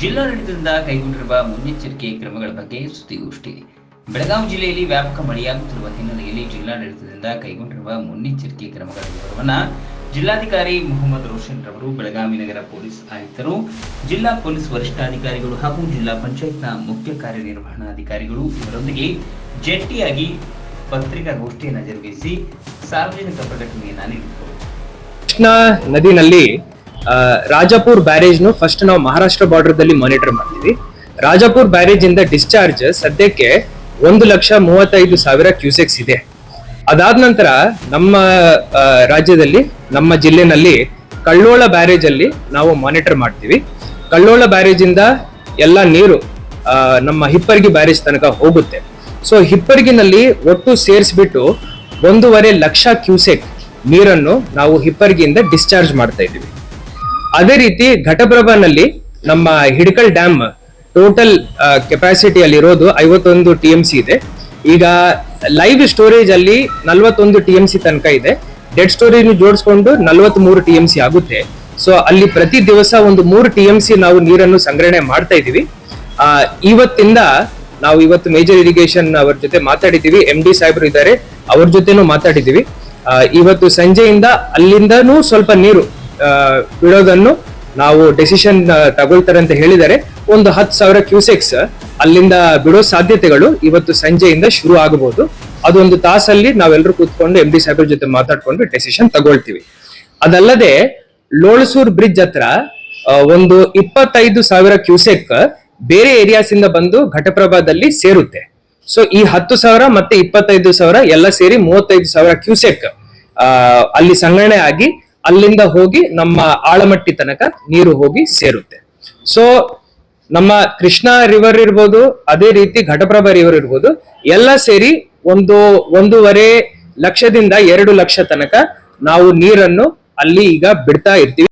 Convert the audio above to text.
ಜಿಲ್ಲಾಡಳಿತದಿಂದ ಕೈಗೊಂಡಿರುವ ಮುನ್ನೆಚ್ಚರಿಕೆ ಕ್ರಮಗಳ ಬಗ್ಗೆ ಸುದ್ದಿಗೋಷ್ಠಿ. ಬೆಳಗಾವಿ ಜಿಲ್ಲೆಯಲ್ಲಿ ವ್ಯಾಪಕ ಮಳೆಯಾಗುತ್ತಿರುವ ಹಿನ್ನೆಲೆಯಲ್ಲಿ ಜಿಲ್ಲಾಡಳಿತದಿಂದ ಕೈಗೊಂಡಿರುವ ಮುನ್ನೆಚ್ಚರಿಕೆ ಕ್ರಮಗಳ ವಿವರವನ್ನು ಜಿಲ್ಲಾಧಿಕಾರಿ ಮೊಹಮ್ಮದ್ ರೋಷನ್ ರವರು, ಬೆಳಗಾವಿ ನಗರ ಪೊಲೀಸ್ ಆಯುಕ್ತರು, ಜಿಲ್ಲಾ ಪೊಲೀಸ್ ವರಿಷ್ಠಾಧಿಕಾರಿಗಳು ಹಾಗೂ ಜಿಲ್ಲಾ ಪಂಚಾಯತ್ನ ಮುಖ್ಯ ಕಾರ್ಯನಿರ್ವಹಣಾಧಿಕಾರಿಗಳು ಇವರೊಂದಿಗೆ ಜಂಟಿಯಾಗಿ ಪತ್ರಿಕಾಗೋಷ್ಠಿಯನ್ನು ಜರುಗಿಸಿ ಸಾರ್ವಜನಿಕ ಪ್ರಕಟಣೆಯನ್ನು ನೀಡಿದರು ಕೃಷ್ಣಾ ನದಿನಲ್ಲಿ ರಾಜಾಪುರ್ ಬ್ಯಾರೇಜ್ನು ಫಸ್ಟ್ ನಾವು ಮಹಾರಾಷ್ಟ್ರ ಬಾರ್ಡರ್ ದಲ್ಲಿ ಮಾನಿಟರ್ ಮಾಡ್ತೀವಿ. ರಾಜಾಪುರ್ ಬ್ಯಾರೇಜ್ ಇಂದ ಡಿಸ್ಚಾರ್ಜ್ ಸದ್ಯಕ್ಕೆ ಒಂದು ಲಕ್ಷ ಮೂವತ್ತೈದು ಸಾವಿರ ಕ್ಯೂಸೆಕ್ಸ್ ಇದೆ. ಅದಾದ ನಂತರ ನಮ್ಮ ರಾಜ್ಯದಲ್ಲಿ, ನಮ್ಮ ಜಿಲ್ಲೆನಲ್ಲಿ ಕಳ್ಳೋಳ ಬ್ಯಾರೇಜ್ ಅಲ್ಲಿ ನಾವು ಮಾನಿಟರ್ ಮಾಡ್ತೀವಿ. ಕಳ್ಳೋಳ ಬ್ಯಾರೇಜ್ ಇಂದ ಎಲ್ಲ ನೀರು ನಮ್ಮ ಹಿಪ್ಪರ್ಗಿ ಬ್ಯಾರೇಜ್ ತನಕ ಹೋಗುತ್ತೆ. ಸೊ ಹಿಪ್ಪರ್ಗಿನಲ್ಲಿ ಒಟ್ಟು ಸೇರಿಸ್ಬಿಟ್ಟು ಒಂದೂವರೆ ಲಕ್ಷ ಕ್ಯೂಸೆಕ್ ನೀರನ್ನು ನಾವು ಹಿಪ್ಪರ್ಗಿಯಿಂದ ಡಿಸ್ಚಾರ್ಜ್ ಮಾಡ್ತಾ ಇದ್ದೀವಿ. ಅದೇ ರೀತಿ ಘಟಪ್ರಭಾನಲ್ಲಿ ನಮ್ಮ ಹಿಡಕಲ್ ಡ್ಯಾಮ್ ಟೋಟಲ್ ಕೆಪಾಸಿಟಿ ಅಲ್ಲಿ ಇರೋದು ಐವತ್ತೊಂದು ಟಿ ಎಂ ಸಿ ಇದೆ. ಈಗ ಲೈವ್ ಸ್ಟೋರೇಜ್ ಅಲ್ಲಿ ನಲವತ್ತೊಂದು ಟಿ ಎಂ ಸಿ ತನಕ ಇದೆ. ಡೆಡ್ ಸ್ಟೋರೇಜ್ ಜೋಡಿಸ್ಕೊಂಡು ನಲವತ್ಮೂರು ಟಿ ಎಂ ಸಿ ಆಗುತ್ತೆ. ಸೊ ಅಲ್ಲಿ ಪ್ರತಿ ದಿವಸ ಒಂದು ಮೂರು ಟಿ ಎಂ ಸಿ ನಾವು ನೀರನ್ನು ಸಂಗ್ರಹಣೆ ಮಾಡ್ತಾ ಇದ್ದೀವಿ. ಆ, ಇವತ್ತಿಂದ ನಾವು ಇವತ್ತು ಮೇಜರ್ ಇರಿಗೇಷನ್ ಅವ್ರ ಜೊತೆ ಮಾತಾಡಿದೀವಿ ಎಂ ಡಿ ಸಾಹೇಬರು ಇದ್ದಾರೆ ಅವ್ರ ಜೊತೆನೂ ಮಾತಾಡಿದೀವಿ ಇವತ್ತು ಸಂಜೆಯಿಂದ ಅಲ್ಲಿಂದನೂ ಸ್ವಲ್ಪ ನೀರು ಬಿಡೋದನ್ನು ನಾವು ಡೆಸಿಷನ್ ತಗೊಳ್ತಾರೆ ಅಂತ ಹೇಳಿದರೆ ಒಂದು ಹತ್ತು ಸಾವಿರ ಕ್ಯೂಸೆಕ್ಸ್ ಅಲ್ಲಿಂದ ಬಿಡೋ ಸಾಧ್ಯತೆಗಳು ಇವತ್ತು ಸಂಜೆಯಿಂದ ಶುರು ಆಗಬಹುದು. ಅದೊಂದು ತಾಸಲ್ಲಿ ನಾವೆಲ್ಲರೂ ಕೂತ್ಕೊಂಡು ಎಂ ಡಿ ಸಾಹೇಬ್ರ ಜೊತೆ ಮಾತಾಡ್ಕೊಂಡು ಡೆಸಿಷನ್ ತಗೊಳ್ತೀವಿ. ಅದಲ್ಲದೆ ಲೋಳಸೂರ್ ಬ್ರಿಡ್ಜ್ ಹತ್ರ ಒಂದು ಇಪ್ಪತ್ತೈದು ಸಾವಿರ ಕ್ಯೂಸೆಕ್ ಬೇರೆ ಏರಿಯಾಸ್ ಇಂದ ಬಂದು ಘಟಪ್ರಭಾದಲ್ಲಿ ಸೇರುತ್ತೆ. ಸೊ ಈ ಹತ್ತು ಸಾವಿರ ಮತ್ತೆ ಇಪ್ಪತ್ತೈದು ಸಾವಿರ ಎಲ್ಲ ಸೇರಿ ಮೂವತ್ತೈದು ಸಾವಿರ ಕ್ಯೂಸೆಕ್ ಅಲ್ಲಿ ಸಂಗ್ರಹಣೆ ಆಗಿ ಅಲ್ಲಿಂದ ಹೋಗಿ ನಮ್ಮ ಆಳಮಟ್ಟಿ ತನಕ ನೀರು ಹೋಗಿ ಸೇರುತ್ತೆ. ಸೊ ನಮ್ಮ ಕೃಷ್ಣ ರಿವರ್ ಇರ್ಬೋದು, ಅದೇ ರೀತಿ ಘಟಪ್ರಭಾ ರಿವರ್ ಇರ್ಬೋದು, ಎಲ್ಲ ಸೇರಿ ಒಂದು ಒಂದೂವರೆ ಲಕ್ಷದಿಂದ ಎರಡು ಲಕ್ಷ ತನಕ ನಾವು ನೀರನ್ನು ಅಲ್ಲಿ ಈಗ ಬಿಡ್ತಾ ಇರ್ತೀವಿ.